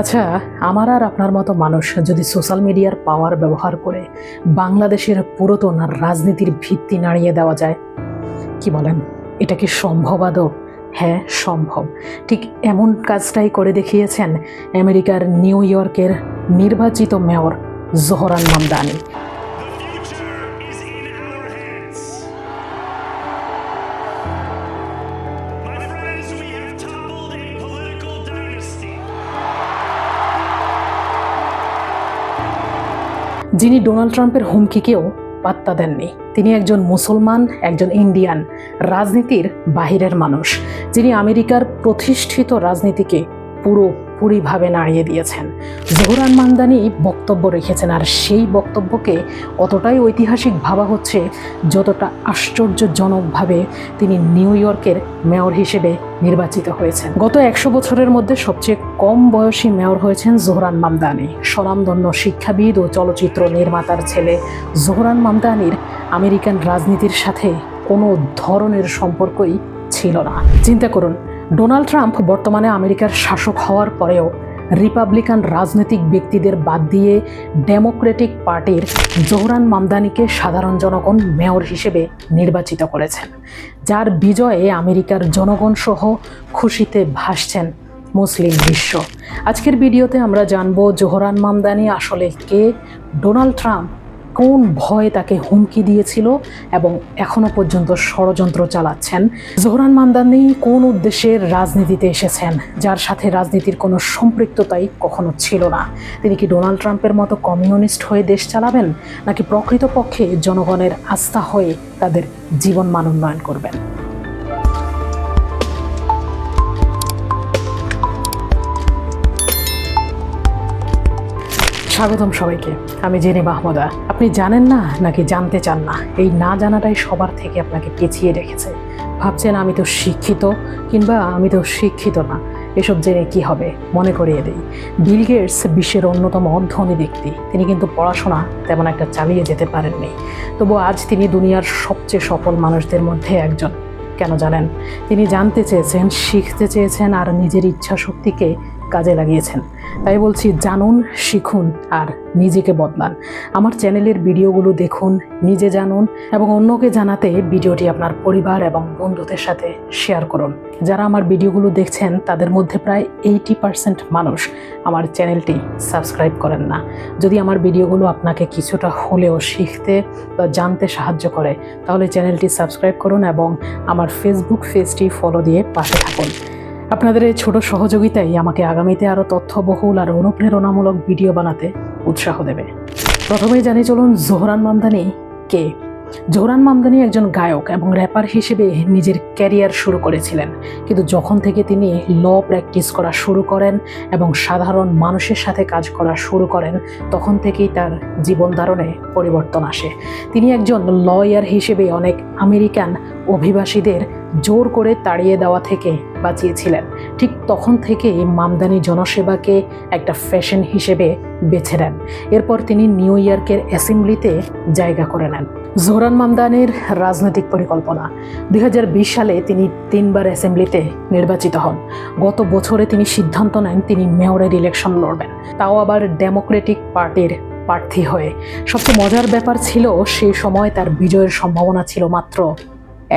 আচ্ছা আমার আর আপনার মতো মানুষ যদি সোশ্যাল মিডিয়ার পাওয়ার ব্যবহার করে বাংলাদেশের পুরাতন রাজনীতির ভিত্তি নাড়িয়ে দেওয়া যায়, কি বলেন? এটা কি সম্ভব আদৌ? হ্যাঁ সম্ভব। ঠিক এমন কাজটাই করে দেখিয়েছেন আমেরিকার নিউ ইয়র্কের নির্বাচিত মেয়র জোহরান মামদানি। যিনি ডোনাল্ড ট্রাম্পের হুমকিকেও পাত্তা দেননি। তিনি একজন মুসলমান, একজন ইন্ডিয়ান, রাজনীতির বাহিরের মানুষ। যিনি আমেরিকার প্রতিষ্ঠিত রাজনীতিকে পুরোপুরিভাবে নাড়িয়ে দিয়েছেন। জহুরান মান্দানি বক্তব্য রেখেছেন, আর সেই বক্তব্যকে অতটাই ঐতিহাসিক ভাবা হচ্ছে যতটা আশ্চর্যজনকভাবে তিনি নিউ ইয়র্কের মেয়র হিসেবে নির্বাচিত হয়েছেন। গত একশো বছরের মধ্যে সবচেয়ে কম বয়সী মেয়র হয়েছেন জোহরান মামদানি স্বনামধন্য শিক্ষাবিদ ও চলচ্চিত্র নির্মাতার ছেলে জোহরান মামদানির আমেরিকান রাজনীতির সাথে কোনো ধরনের সম্পর্কই ছিল না। চিন্তা করুন ডোনাল্ড ট্রাম্প বর্তমানে আমেরিকার শাসক হওয়ার পরেও রিপাবলিকান রাজনৈতিক ব্যক্তিদের বাদ দিয়ে ডেমোক্রেটিক পার্টির জোহরান মামদানিকে সাধারণ জনগণ মেয়র হিসেবে নির্বাচিত করেছেন, যার বিজয়ে আমেরিকার জনগণ সহ খুশিতে ভাসছেন মুসলিম বিশ্ব। আজকের ভিডিওতে আমরা জানব জোহরান মামদানি আসলে কে, ডোনাল্ড ট্রাম্প কোন ভয়ে তাকে হুমকি দিয়েছিল এবং এখনও পর্যন্ত ষড়যন্ত্র চালাচ্ছেন? জোহরান মামদানি কোন উদ্দেশ্যে রাজনীতিতে এসেছেন? যার সাথে রাজনীতির কোনো সম্পৃক্ততাই কখনো ছিল না। তিনি কি ডোনাল্ড ট্রাম্পের মতো কমিউনিস্ট হয়ে দেশ চালাবেন, নাকি প্রকৃতপক্ষে জনগণের আস্থা হয়ে তাদের জীবন মান উন্নয়ন করবেন? স্বাগতম সবাইকে। আমি জেনে মাহমুদা। আপনি জানেন না নাকি জানতে চান না? এই না জানাটাই সবার থেকে আপনাকে পেছিয়ে রেখেছে। ভাবছেন আমি তো শিক্ষিত, কিংবা আমি তো শিক্ষিত না। এসব জেনে কি হবে? মনে করিয়ে দিই। বিল গেটস বিশ্বের অন্যতম ধনী ব্যক্তি। তিনি কিন্তু পড়াশোনা তেমন একটা চালিয়ে যেতে পারেননি। তবু আজ তিনি দুনিয়ার সবচেয়ে সফল মানুষদের মধ্যে একজন। কেন জানেন? তিনি জানতে চেয়েছেন, শিখতে চেয়েছেন, আর নিজের ইচ্ছা শক্তিকে কাজে লাগিয়েছেন। তাই বলছি জানুন, শিখুন আর নিজেকে বদলান। আমার চ্যানেলের ভিডিওগুলো দেখুন, নিজে জানুন এবং অন্যকে জানাতে ভিডিওটি আপনার পরিবার এবং বন্ধুদের সাথে শেয়ার করুন। যারা আমার ভিডিওগুলো দেখছেন, তাদের মধ্যে প্রায় এইটি পার্সেন্ট মানুষ আমার চ্যানেলটি সাবস্ক্রাইব করেন না। যদি আমার ভিডিওগুলো আপনাকে কিছুটা হলেও শিখতে বা জানতে সাহায্য করে, তাহলে চ্যানেলটি সাবস্ক্রাইব করুন এবং আমার ফেসবুক পেজটি ফলো দিয়ে পাশে থাকুন। আপনাদের এই ছোট সহযোগিতাই আমাকে আগামীতে আরও তথ্যবহুল আর অনুপ্রেরণামূলক ভিডিও বানাতে উৎসাহ দেবে। প্রথমেই জানি চলুন, জোহরান মামদানি কে? জোহরান মামদানি একজন গায়ক এবং র্যাপার হিসেবে নিজের ক্যারিয়ার শুরু করেছিলেন। কিন্তু যখন থেকে তিনি ল প্র্যাকটিস করা শুরু করেন এবং সাধারণ মানুষের সাথে কাজ করা শুরু করেন, তখন থেকেই তার জীবন ধারণে পরিবর্তন আসে। তিনি একজন লয়ার হিসেবে অনেক আমেরিকান অভিবাসীদের জোর করে তাড়িয়ে দেওয়া থেকে বাঁচিয়েছিলেন। ঠিক তখন থেকেই মামদানি জনসেবাকে একটা ফ্যাশন হিসেবে বেছে নেন। এরপর তিনি নিউ ইয়র্কের অ্যাসেম্বলিতে জায়গা করে নেন। জোহরান মামদানির রাজনৈতিক পরিকল্পনা। দুই হাজার বিশ সালে তিনি তিনবার অ্যাসেম্বলিতে নির্বাচিত হন। গত বছরে তিনি সিদ্ধান্ত নেন তিনি মেয়রের ইলেকশন লড়বেন। তাও আবার ডেমোক্রেটিক পার্টির প্রার্থী হয়ে। সবচেয়ে মজার ব্যাপার ছিল সেই সময় তার বিজয়ের সম্ভাবনা ছিল মাত্র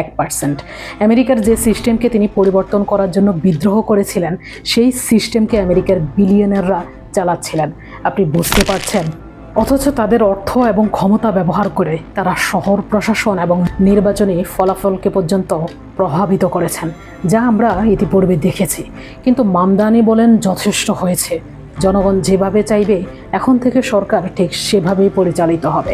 এক পার্সেন্ট আমেরিকার যে সিস্টেমকে তিনি পরিবর্তন করার জন্য বিদ্রোহ করেছিলেন, সেই সিস্টেমকে আমেরিকার বিলিয়নাররা চালাচ্ছিলেন। আপনি বুঝতে পারছেন? অথচ তাদের অর্থ এবং ক্ষমতা ব্যবহার করে তারা শহর প্রশাসন এবং নির্বাচনী ফলাফলকে পর্যন্ত প্রভাবিত করেছেন, যা আমরা ইতিপূর্বে দেখেছি। কিন্তু মামদানি বলেন যথেষ্ট হয়েছে। জনগণ যেভাবে চাইবে, এখন থেকে সরকার ঠিক সেভাবেই পরিচালিত হবে।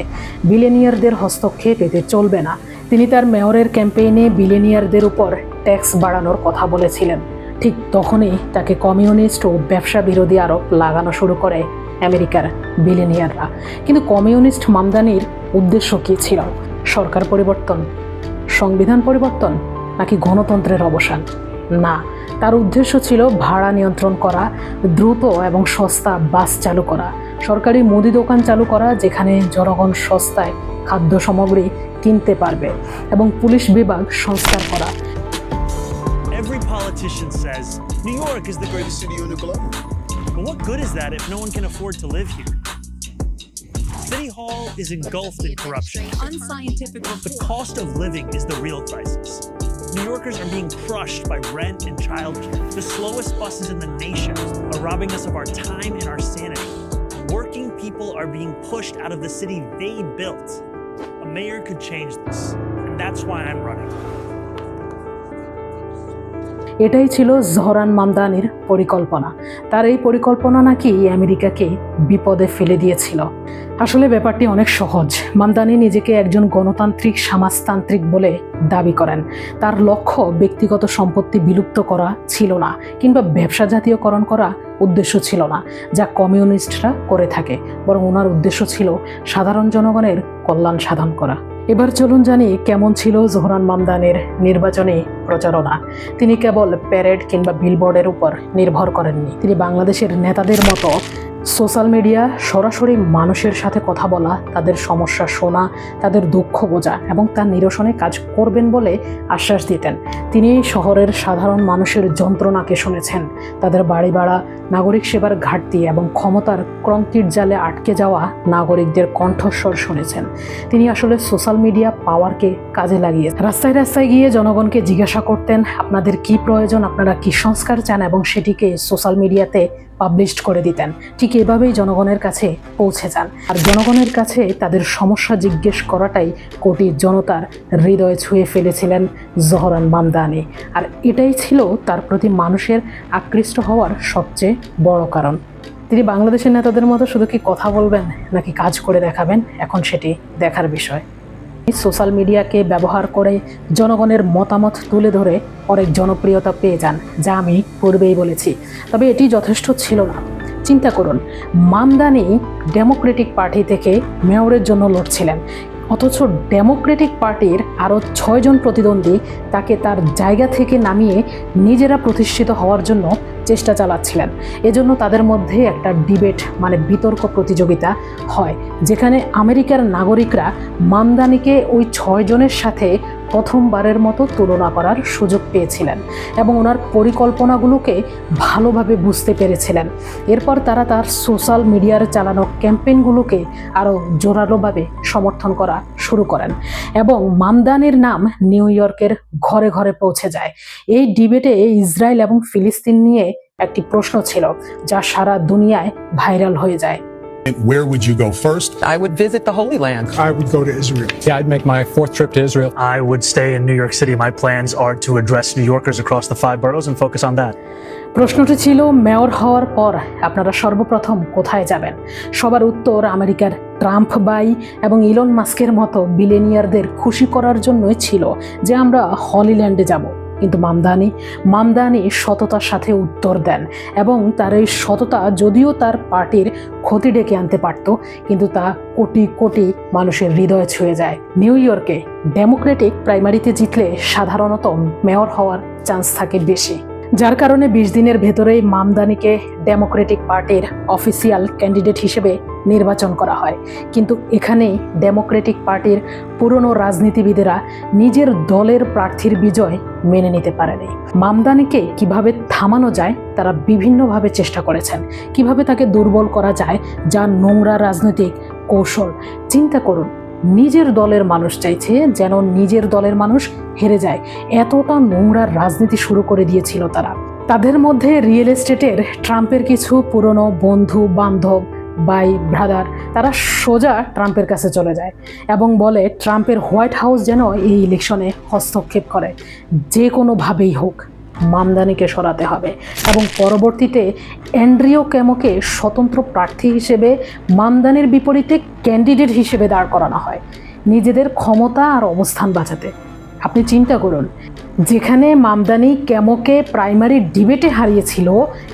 বিলেনিয়ারদের হস্তক্ষেপ এতে চলবে না। তিনি তার মেয়রের ক্যাম্পেইনে বিলেনিয়ারদের উপর ট্যাক্স বাড়ানোর কথা বলেছিলেন। ঠিক তখনই তাকে কমিউনিস্ট ও ব্যবসা বিরোধী আরোপ লাগানো শুরু করে আমেরিকার বিলেনিয়াররা কিন্তু কমিউনিস্ট মামদানির উদ্দেশ্য কী ছিল? সরকার পরিবর্তন? সংবিধান পরিবর্তন? নাকি গণতন্ত্রের অবসান? না, তার উদ্দেশ্য ছিল ভাড়া নিয়ন্ত্রণ করা, দ্রুত এবং সস্তা বাস চালু করা। সরকারি মুদি দোকান চালু করা, যেখানে জনগণ সস্তায় খাদ্য সামগ্রী কিনতে পারবে এবং পুলিশ বিভাগ সংস্কার করা Every politician says New York is the greatest city in the globe. But what good is that if no one can afford to live here? City Hall is engulfed in corruption. Unscientific The cost of living is the real crisis. New Yorkers are being crushed by rent and childcare. The slowest buses in the nation are robbing us of our time and our sanity. Working people are being pushed out of the city they built. Mayor could change this, and that's why I'm running. এটাই ছিল Zohran মামদানির পরিকল্পনা। তার এই পরিকল্পনা নাকি আমেরিকাকে বিপদে ফেলে দিয়েছিল। আসলে ব্যাপারটি অনেক সহজ। মামদানি নিজেকে একজন গণতান্ত্রিক, সমাজতান্ত্রিক বলে দাবি করেন। তার লক্ষ্য ব্যক্তিগত সম্পত্তি বিলুপ্ত করা ছিল না, কিংবা ব্যবসা জাতীয়করণ করা উদ্দেশ্য ছিল না, যা কমিউনিস্টরা করে থাকে। বরং ওনার উদ্দেশ্য ছিল সাধারণ জনগণের কল্যাণ সাধন করা। এবার চলুন জানি কেমন ছিল জোহরান মামদানের নির্বাচনী প্রচারণা। তিনি কেবল প্যারেড কিংবা বিলবোর্ডের উপর নির্ভর করেননি। তিনি বাংলাদেশের নেতাদের মতো সোশ্যাল মিডিয়া সরাসরি মানুষের সাথে কথা বলা, তাদের সমস্যা শোনা, তাদের দুঃখ বোঝা এবং তার নিরসনে কাজ করবেন বলে আশ্বাস দিতেন। তিনি শহরের সাধারণ মানুষের যন্ত্রণাকে শুনেছেন। তাদের বাড়ি ভাড়া, নাগরিক সেবার ঘাটতি এবং ক্ষমতার কংক্রিট জালে আটকে যাওয়া নাগরিকদের কণ্ঠস্বর শুনেছেন। তিনি আসলে সোশ্যাল মিডিয়া পাওয়ারকে কাজে লাগিয়ে রাস্তায় রাস্তায় গিয়ে জনগণকে জিজ্ঞাসা করতেন, আপনাদের কি প্রয়োজন? আপনারা কি সংস্কার চান? এবং সেটিকে সোশ্যাল মিডিয়াতে পাবলিশড করে দিতেন। ঠিক এভাবেই জনগণের কাছে পৌঁছে যান। আর জনগণের কাছে তাদের সমস্যা জিজ্ঞেস করাটাই কোটি জনতার হৃদয়ে ছুঁয়ে ফেলেছিলেন জহরান মামদানি। আর এটাই ছিল তার প্রতি মানুষের আকৃষ্ট হওয়ার সবচেয়ে বড় কারণ। তিনি বাংলাদেশের নেতাদের মতো শুধু কি কথা বলবেন, নাকি কাজ করে দেখাবেন? এখন সেটি দেখার বিষয়। সোশ্যাল মিডিয়াকে ব্যবহার করে জনগণের মতামত তুলে ধরে অনেক জনপ্রিয়তা পেয়ে যান, যা আমি পূর্বেই বলেছি। তবে এটি যথেষ্ট ছিল না। চিন্তা করুন, মামদানি ডেমোক্রেটিক পার্টি থেকে মেয়রের জন্য লড়ছিলেন, অথচ ডেমোক্রেটিক পার্টির আরও ছয়জন প্রতিদ্বন্দ্বী তাকে তার জায়গা থেকে নামিয়ে নিজেরা প্রতিষ্ঠিত হওয়ার জন্য চেষ্টা চালাচ্ছিলেন। এজন্য তাদের মধ্যে একটা ডিবেট মানে বিতর্ক প্রতিযোগিতা হয়, যেখানে আমেরিকার নাগরিকরা মামদানিকে ওই ছয়জনের সাথে প্রথমবারের মতো তুলনা করার সুযোগ পেয়েছিলেন এবং ওনার পরিকল্পনাগুলোকে ভালোভাবে বুঝতে পেরেছিলেন। এরপর তারা তার সোশ্যাল মিডিয়ার চালানো ক্যাম্পেইনগুলোকে আরও জোরালোভাবে সমর্থন করা শুরু করেন এবং মামদানির নাম নিউ ইয়র্কের ঘরে ঘরে পৌঁছে যায় এই ডিবেটে ইসরায়েল এবং ফিলিস্তিন নিয়ে একটি প্রশ্ন ছিল যা সারা দুনিয়ায় ভাইরাল হয়ে যায় Where would you go first? I would visit the Holy Land. I would go to Israel. Yeah, I'd make my fourth trip to Israel. I would stay in New York City. My plans are to address New Yorkers across the five boroughs and focus on that. প্রশ্নটি ছিল mayor হওয়ার পর আপনারা সর্বপ্রথম কোথায় যাবেন সবার উত্তর আমেরিকার ট্রাম্প বাই এবং ইলন মাস্কের মতো বিলেনিয়ারদের খুশি করার জন্যই ছিল যে আমরা হলিল্যান্ডে যাব। কিন্তু মামদানি মামদানি সততার সাথে উত্তর দেন এবং তার এই সততা যদিও তার পার্টির ক্ষতি ডেকে আনতে পারত, কিন্তু তা কোটি কোটি মানুষের হৃদয়ে ছুঁয়ে যায়। নিউ ইয়র্কে ডেমোক্রেটিক প্রাইমারিতে জিতলে সাধারণত মেয়র হওয়ার চান্স থাকে বেশি। যার কারণে বিশ দিনের ভেতরেই মামদানিকে ডেমোক্রেটিক পার্টির অফিসিয়াল ক্যান্ডিডেট হিসেবে নির্বাচন করা হয়। কিন্তু এখানে ডেমোক্রেটিক পার্টির পুরনো রাজনীতিবিদেরা নিজের দলের প্রার্থীর বিজয় মেনে নিতে পারেনি। মামদানিকে কীভাবে থামানো যায়, তারা বিভিন্নভাবে চেষ্টা করেছেন। কীভাবে তাকে দুর্বল করা যায়, যা নোংরা রাজনৈতিক কৌশল। চিন্তা করুন, নিজের দলের মানুষ চাইছে যেন নিজের দলের মানুষ হেরে যায়। এতটা নোংরা রাজনীতি শুরু করে দিয়েছিল তারা। তাদের মধ্যে রিয়েল এস্টেটের ট্রাম্পের কিছু পুরনো বন্ধু বান্ধব বাই ব্রাদার, তারা সোজা ট্রাম্পের কাছে চলে যায় এবং বলে, ট্রাম্পের হোয়াইট হাউস যেন এই ইলেকশনে হস্তক্ষেপ করে। যে কোনোভাবেই হোক, মামদানিকে সরাতে হবে এবং পরবর্তীতে অ্যান্ড্রিও ক্যামোকে স্বতন্ত্র প্রার্থী হিসেবে, মামদানির বিপরীতে ক্যান্ডিডেট হিসেবে দাঁড় করানো হয় নিজেদের ক্ষমতা আর অবস্থান বাঁচাতে। আপনি চিন্তা করুন যেখানে মামদানি ক্যামোকে প্রাইমারি ডিবেটে হারিয়েছিল,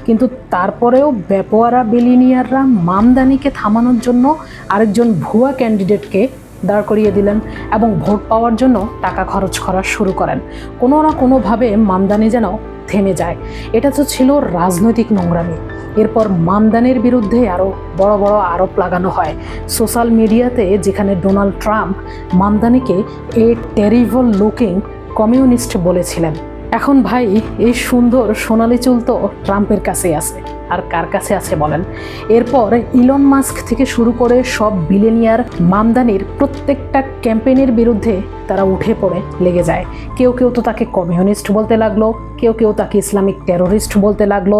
কিন্তু তারপরেও বেপোয়ারা বেলিনিয়াররা মামদানিকে থামানোর জন্য আরেকজন ভুয়া ক্যান্ডিডেটকে দাঁড় করিয়ে দিলেন এবং ভোট পাওয়ার জন্য টাকা খরচ করা শুরু করেন। কোনো না কোনোভাবে মামদানি যেন থেমে যায়। এটা তো ছিল রাজনৈতিক নোংরামি। এরপর মামদানির বিরুদ্ধে আরও বড় বড় আরোপ লাগানো হয়। সোশ্যাল মিডিয়াতে যেখানে ডোনাল্ড ট্রাম্প মামদানিকে এ টেরিভল লুকিং কমিউনিস্ট বলেছিলেন, এখন ভাই, এই সুন্দর সোনালি চুল তো ট্রাম্পের কাছেই আছে। আর কার কাছে আছে বলেন? এরপর ইলন মাস্ক থেকে শুরু করে সব বিলেনিয়ার মামদানির প্রত্যেকটা ক্যাম্পেইনের বিরুদ্ধে তারা উঠে পড়ে, লেগে যায়। কেউ কেউ তো তাকে কমিউনিস্ট বলতে লাগল, কেউ কেউ তাকে ইসলামিক টেরোরিস্ট বলতে লাগল।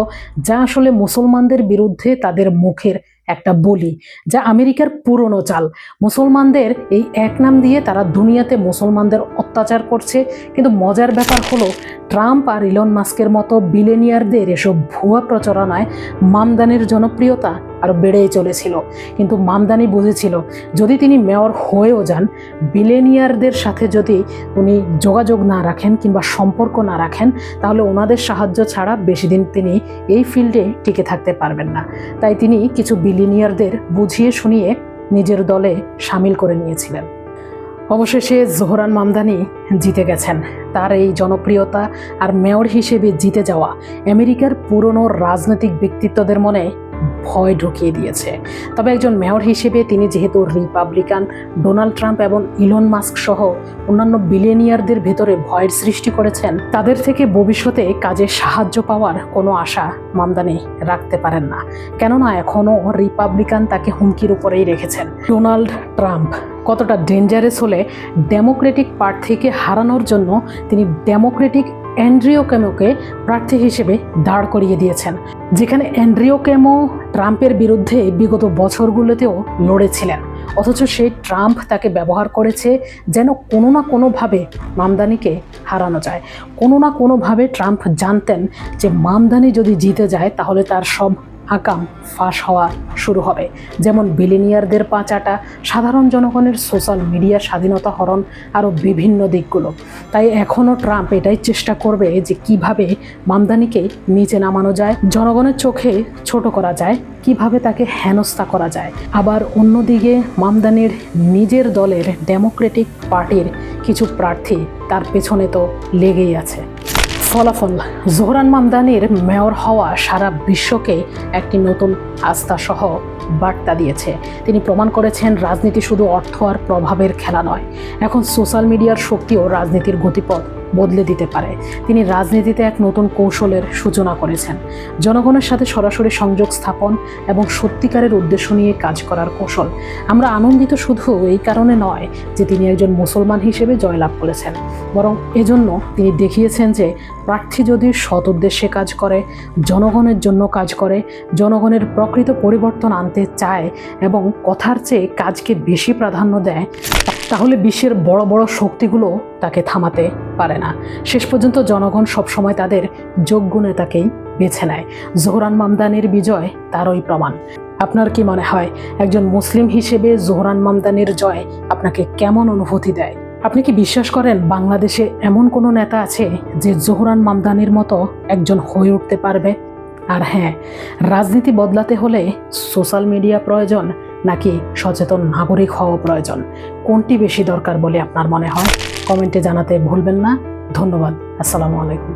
যা আসলে মুসলমানদের বিরুদ্ধে তাদের মুখের একটা বলি যা আমেরিকার পুরনো চাল। মুসলমানদের এই এক নাম দিয়ে তারা দুনিয়াতে মুসলমানদের অত্যাচার করছে। কিন্তু মজার ব্যাপার হলো, ট্রাম্প আর ইলন মাস্কের মতো বিলেনিয়ারদের এসব ভুয়া প্রচারণায় মামদানির জনপ্রিয়তা আরও বেড়েই চলেছিল। কিন্তু মামদানি বুঝেছিল, যদি তিনি মেয়র হয়েও যান বিলেনিয়ারদের সাথে যদি উনি যোগাযোগ না রাখেন কিংবা সম্পর্ক না রাখেন, তাহলে ওনাদের সাহায্য ছাড়া বেশি দিন তিনি এই ফিল্ডে টিকে থাকতে পারবেন না। তাই তিনি কিছু বিলিনিয়ারদের বুঝিয়ে শুনিয়ে নিজের দলে সামিল করে নিয়েছিলেন। অবশেষে জোহরান মামদানি জিতে গেছেন। তার এই জনপ্রিয়তা আর মেয়র হিসেবে জিতে যাওয়া আমেরিকার পুরনো রাজনৈতিক ব্যক্তিত্বদের মনে ভয় ঢুকিয়ে দিয়েছে। তবে একজন মেয়র হিসেবে তিনি যেহেতু রিপাবলিকান, ডোনাল্ড ট্রাম্প এবং ইলন মাস্ক সহ অন্যান্য বিলিয়নিয়ারদের ভেতরে ভয়ের সৃষ্টি করেছেন, তাদের থেকে ভবিষ্যতে কাজে সাহায্য পাওয়ার কোনো আশা মামদানি রাখতে পারেন না। কেননা এখনও রিপাবলিকান তাকে হুমকির উপরেই রেখেছেন, ডোনাল্ড ট্রাম্প। কতটা ডেঞ্জারাস হলে ডেমোক্রেটিক প্রার্থীকে হারানোর জন্য তিনি ডেমোক্রেটিক অ্যান্ড্রিও ক্যামোকে প্রার্থী হিসেবে দাঁড় করিয়ে দিয়েছেন, যেখানে অ্যান্ড্রিও ক্যামো ট্রাম্পের বিরুদ্ধে বিগত বছরগুলোতেও লড়েছিলেন। অথচ সেই ট্রাম্প তাকে ব্যবহার করেছে যেন কোনো না কোনোভাবে মামদানিকে হারানো যায়। কোনো না কোনোভাবে ট্রাম্প জানতেন যে মামদানি যদি জিতে যায়, তাহলে তার সব আকাম ফাঁস হওয়া শুরু হবে। যেমন বিলিনিয়ারদের পাঁচাটা, সাধারণ জনগণের সোশ্যাল মিডিয়া স্বাধীনতা হরণ, আরও বিভিন্ন দিকগুলো। তাই এখনও ট্রাম্প এটাই চেষ্টা করবে যে কীভাবে মামদানিকে নিচে নামানো যায়, জনগণের চোখে ছোট করা যায়, কীভাবে তাকে হেনস্থা করা যায়। আবার অন্যদিকে মামদানির নিজের দলের ডেমোক্রেটিক পার্টির কিছু প্রার্থী তার পেছনে তো লেগেই আছে। ফলাফল জোহরান মামদানির মেয়র হওয়া সারা বিশ্বকে একটি নতুন আস্থা সহ বার্তা দিয়েছে। তিনি প্রমাণ করেছেন, রাজনীতি শুধু অর্থ আর প্রভাবের খেলা নয়, এখন সোশ্যাল মিডিয়ার শক্তিও রাজনীতির গতিপথ। বদলে দিতে পারে। তিনি রাজনীতিতে এক নতুন কৌশলের সূচনা করেছেন। জনগণের সাথে সরাসরি সংযোগ স্থাপন এবং সত্যিকারের উদ্দেশ্য নিয়ে কাজ করার কৌশল। আমরা আনন্দিত শুধু এই কারণে নয় যে তিনি একজন মুসলমান হিসেবে জয়লাভ করেছেন। বরং এজন্য তিনি দেখিয়েছেন যে প্রার্থী যদি সৎ উদ্দেশ্যে কাজ করে, জনগণের জন্য কাজ করে, জনগণের প্রকৃত পরিবর্তন আনতে চায় এবং কথার চেয়ে কাজকে বেশি প্রাধান্য দেয়, তাহলে বিশ্বের বড় বড় শক্তিগুলো তাকে থামাতে পারে না। শেষ পর্যন্ত জনগণ সবসময় তাদের যোগ্য নেতাকেই বেছে নেয়। জোহরান মামদানির বিজয় তারই প্রমাণ। আপনার কি মনে হয়, একজন মুসলিম হিসেবে জোহরান মামদানির জয় আপনাকে কেমন অনুভূতি দেয়? আপনি কি বিশ্বাস করেন বাংলাদেশে এমন কোনো নেতা আছে যে জোহরান মামদানির মতো একজন হয়ে উঠতে পারবে? আর হ্যাঁ রাজনীতি বদলাতে হলে সোশ্যাল মিডিয়া প্রয়োজন নাকি সচেতন নাগরিক হওয়া প্রয়োজন? কোনটি বেশি দরকার বলে আপনার মনে হয়? কমেন্টে জানাতে ভুলবেন না। ধন্যবাদ। আসসালামু আলাইকুম।